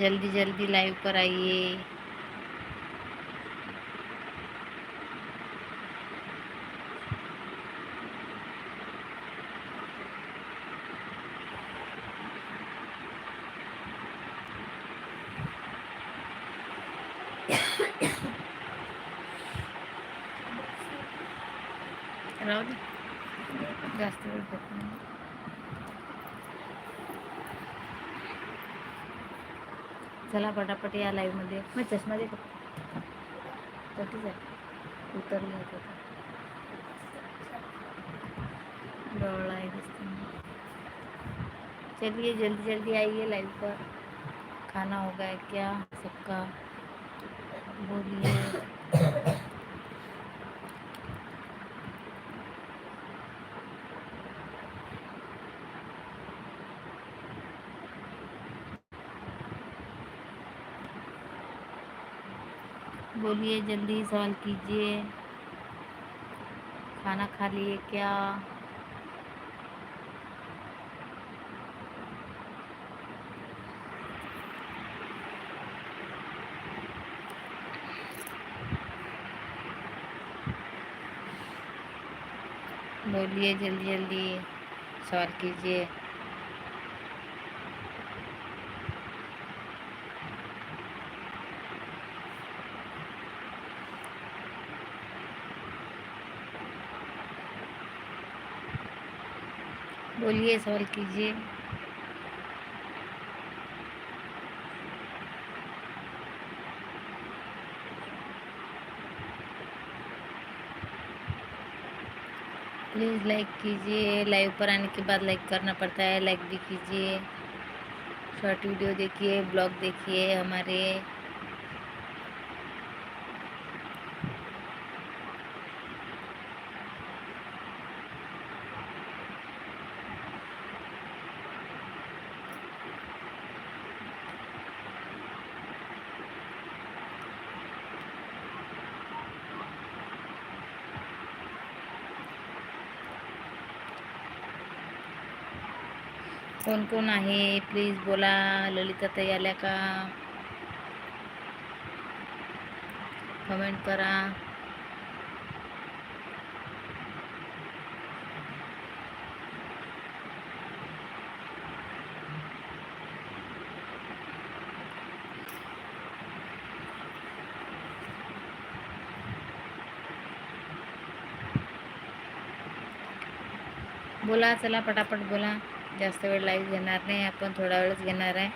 जल्दी जल्दी लाइव पर आइए। राहू दे जास्त वेळ घेत नाही चला पटापट या लाईव्हमध्ये मग चष्मा दे कधीच आहे. उतरलं होतं डोळा आहे दिसते चलिए जल्दी जल्दी आइए लाइव पर खाना होगा क्या? सबका बोलिए. बोलिए जल्दी सवाल कीजिए। खाना खा लिए क्या? बोलिए जल्दी जल्दी सवाल कीजिए। बोलिए, सवाल कीजिए। प्लीज़ लाइक कीजिए, लाइव पर आने के बाद लाइक करना पड़ता है, लाइक भी कीजिए। शॉर्ट वीडियो देखिए, ब्लॉग देखिए हमारे। कोण कोण आहे? प्लीज बोला. ललिता ताई आल्या का? कमेंट करा. बोला चला पटापट बोला. जास्त वेळ लाईव्ह घेणार नाही आपण थोडा वेळच घेणार आहे.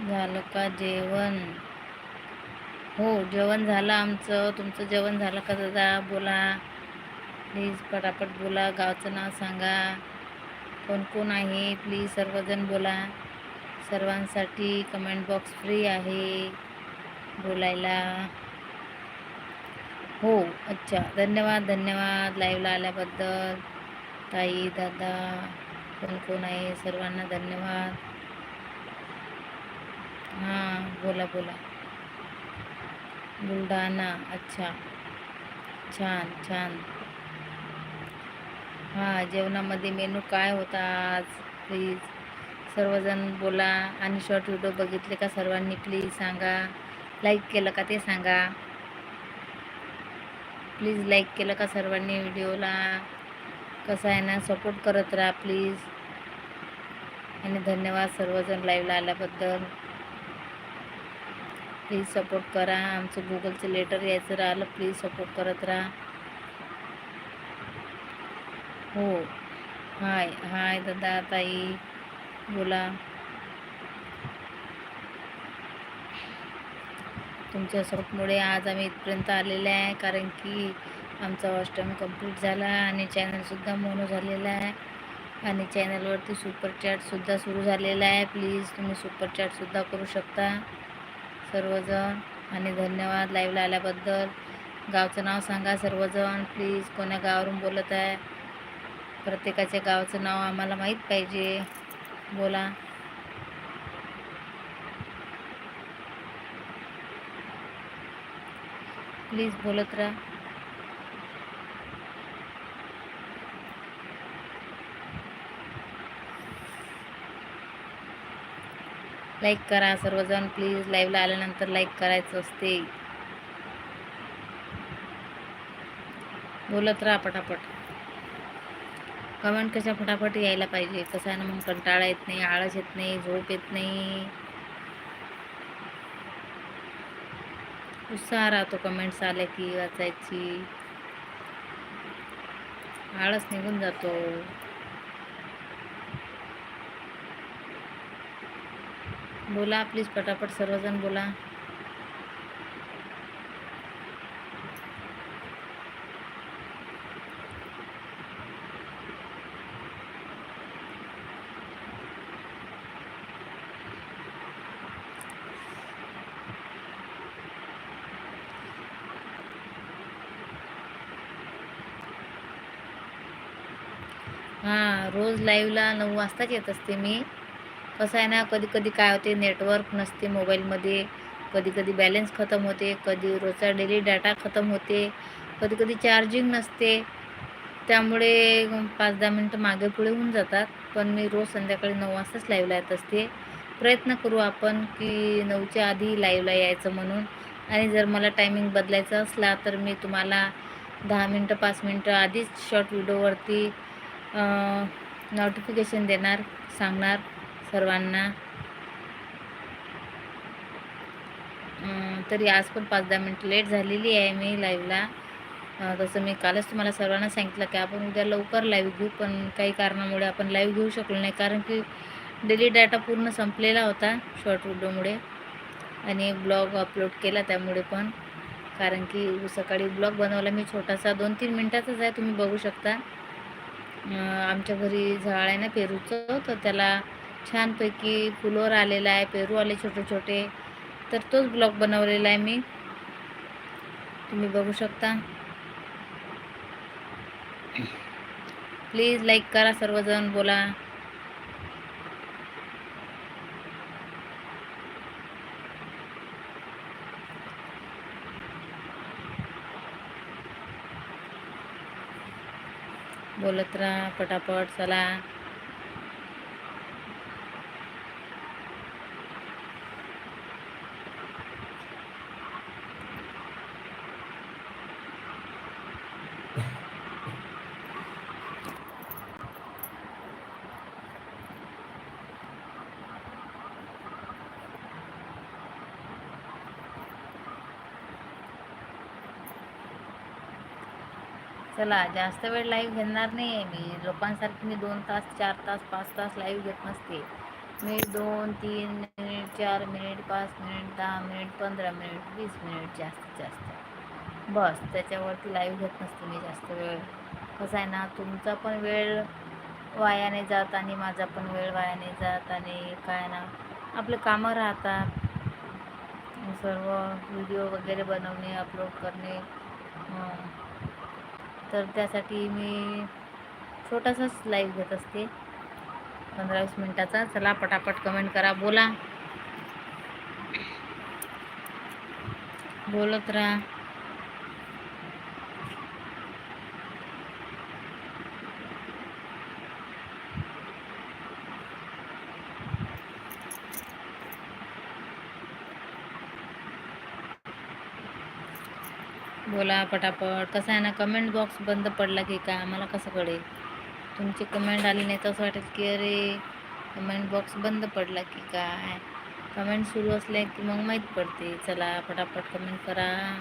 झालं का जेवण? हो जेवण झालं आमचं. तुमचं जेवण झालं का दादा? बोला. प्लीज पटापट बोला. गावचं नाव सांगा. कोण कोण आहे? प्लीज सर्वजण बोला. सर्वांसाठी कमेंट बॉक्स फ्री आहे बोलायला. हो अच्छा. धन्यवाद धन्यवाद लाईव्हला आल्याबद्दल. ताई दादा कोण कोण आहे? सर्वांना धन्यवाद. हां बोला बोला. बुलढाणा अच्छा. छान छान. हां जेवणामध्ये मेनू काय होता आज? प्लीज सर्वजण बोला आणि शॉर्ट व्हिडिओ बघितले का सर्वांनी? प्लीज सांगा. लाईक केलं का ते सांगा. प्लीज लाईक केलं का सर्वांनी व्हिडिओला कसं आहे ना? सपोर्ट करत राहा प्लीज आणि धन्यवाद सर्वजण लाईव्हला आल्याबद्दल. प्लीज सपोर्ट करा. आमचं गुगलचं लेटर यायचं राहिलं. प्लीज सपोर्ट करत राहा. हो. हाय हाय दादा ताई बोला. तुमच्या सपोर्टमुळे आज आम्ही इथपर्यंत आलेले आहे कारण की आमचा वॉच कंप्लीट झाला आणि चॅनलसुद्धा मोनो झालेला आहे. आणि चॅनलवरती सुपरचॅटसुद्धा सुरू झालेला आहे. प्लीज तुम्ही सुपरचॅटसुद्धा करू शकता सर्वजण. आणि धन्यवाद लाईव्हला आल्याबद्दल. गावचं नाव सांगा सर्वजण. प्लीज कोण्या गावावरून बोलत आहे? प्रत्येकाच्या गावाचं नाव आम्हाला माहीत पाहिजे. बोला. प्लीज बोलत राहा. लाईक करा सर्वजण. प्लीज लाईव्हला आल्यानंतर लाईक करायचं असते. बोलत राहा पटापट. कमेंट कशा फटाफट यायला पाहिजे? कसं आहे ना मग कंटाळा येत नाही आळस येत नाही झोप येत नाही. उत्साह राहतो कमेंट्स आल्या की वाचायची. आळस निघून जातो. बोला प्लीज पटापट सर्वजण बोला. हां रोज लाईव्हला नऊ वाजताच येत असते मी. कसं आहे ना कधी कधी काय होते नेटवर्क नसते मोबाईलमध्ये कधी कधी बॅलन्स खतम होते कधी रोजचा डेली डाटा खतम होते. कधी कधी चार्जिंग नसते. त्यामुळे पाच दहा मिनटं मागे पुढे होऊन जातात. पण मी रोज संध्याकाळी नऊ वाजताच लाईव्हला येत असते. प्रयत्न करू आपण की नऊच्या आधी लाईव्हला यायचं म्हणून. आणि जर मला टायमिंग बदलायचा असला तर मी तुम्हाला दहा मिनटं पाच मिनटं आधीच शॉर्ट व्हिडिओवरती नोटिफिकेशन देणार सांगणार सर्वांना. तरी आज पण पाच दहा मिनटं लेट झालेली आहे मी लाईव्हला तसं मी कालच तुम्हाला सर्वांना सांगितलं की आपण उद्या लवकर लाईव्ह घेऊ पण काही कारणामुळे आपण लाईव्ह घेऊ शकलो नाही. कारण की डेली डाटा पूर्ण संपलेला होता शॉर्ट व्हिडिओमुळे आणि ब्लॉग अपलोड केला त्यामुळे पण. कारण की सकाळी ब्लॉग बनवला मी छोटासा दोन तीन मिनटाचाच आहे तुम्ही बघू शकता. आमच्या घरी झाड आहे ना पेरूचं तर त्याला छानपैकी फुलोर आलेला आहे पेरू आले छोटे छोटे तर तोच ब्लॉग बनवलेला आहे मी. तुम्ही बघू शकता. प्लीज लाईक करा सर्वजण बोला. बोलत राहा पटापट चला. चला जास्त वेळ लाईव्ह घेणार नाही आहे मी. लोकांसारखी मी दोन तास चार तास पाच तास लाईव्ह घेत नसते. मी दोन तीन मिनिट चार मिनिट पाच मिनिट दहा मिनिट पंधरा मिनिट वीस मिनिट जास्तीत जास्त. बस त्याच्यावरती लाईव्ह घेत नसते मी जास्त वेळ. कसं आहे ना तुमचा पण वेळ वायाने जात आणि माझा पण वेळ वायाने जात आणि काय ना आपले कामं राहतात. सर्व व्हिडिओ वगैरे बनवणे अपलोड करणे. तर त्यासाठी मी छोटासाच लाईव्ह घेत असते. पंधरा वीस मिनटाचा. चला पटापट कमेंट करा. बोला. बोलत राहा. करा पटापट. कसं आहे ना कमेंट बॉक्स बंद पडला की काय? आम्हाला कसं कळेल? तुमची कमेंट आली नाही तर असं वाटेल की अरे कमेंट बॉक्स बंद पडला की काय? कमेंट सुरू असल्या की मग माहीत पडते. चला पटापट कमेंट करा.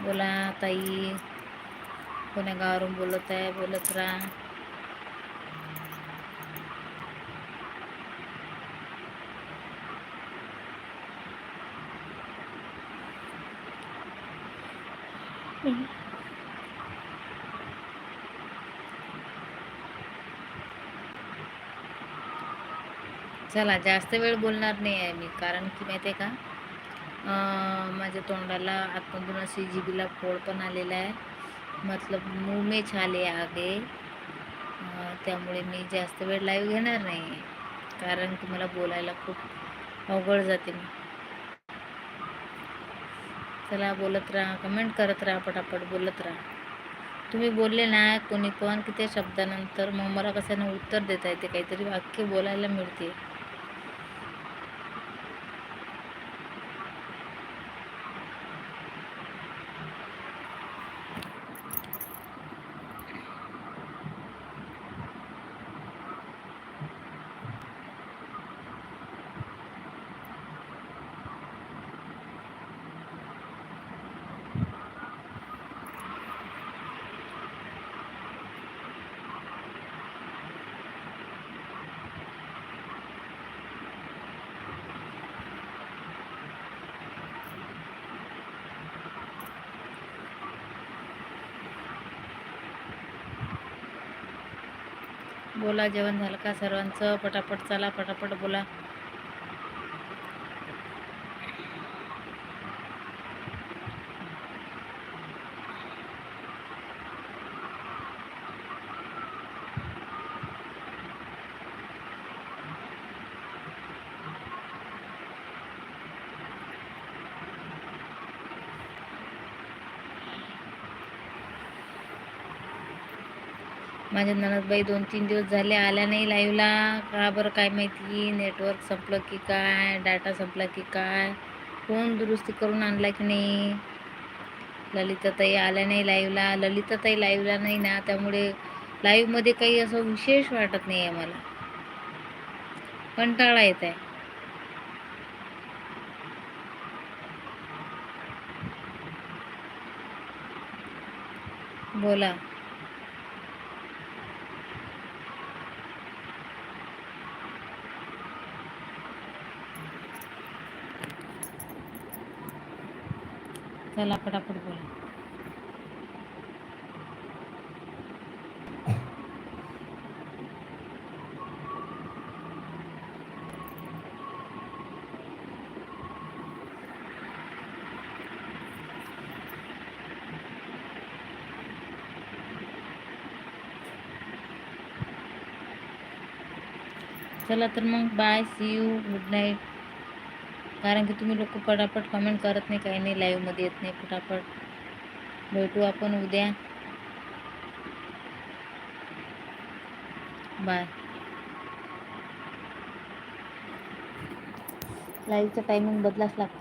बोला ताई. कोण्या गावावरून बोलत आहे बोलत राहा. चला जास्त वेळ बोलणार नाही आहे मी कारण की माहिती आहे का माझ्या तोंडाला आतमधून अशी जिबीला फोड पण आलेला आहे. मतलब मुंह आले छाले आगे त्यामुळे मी जास्त वेळ लाईव्ह घेणार नाही कारण की मला बोलायला खूप अवघड जाते. मी चला बोलत राहा कमेंट करत राहा पटापट बोलत राहा. तुम्ही बोलले ना कोणी पण की त्या शब्दानंतर मग मला कशाने उत्तर देता येते? काहीतरी वाक्य बोलायला मिळते. बोला जेवण झालं का सर्वांचं? पटापट चला पटापट बोला. माझ्या ननदबाई दोन तीन दिवस झाले आल्या नाही लाईव्हला का बरं काय माहिती? नेटवर्क संपलं की काय? डाटा संपला की काय? फोन दुरुस्ती करून आणला की नाही? ललिताताई आल्या नाही लाईव्हला ललिताताई लाईव्हला नाही ना. त्यामुळे लाईव्हमध्ये काही असं विशेष वाटत नाही आहे मला. कंटाळा येत आहे बोला. चला पटापट बोला. चला तर मग bye see you good night कारण की तुम्ही लोक पटापट कमेंट करत नाही काही नाही लाईव्हमध्ये येत नाही पटापट. भेटू आपण उद्या. बाय लाईव्हचं टायमिंग बदलाच लागते.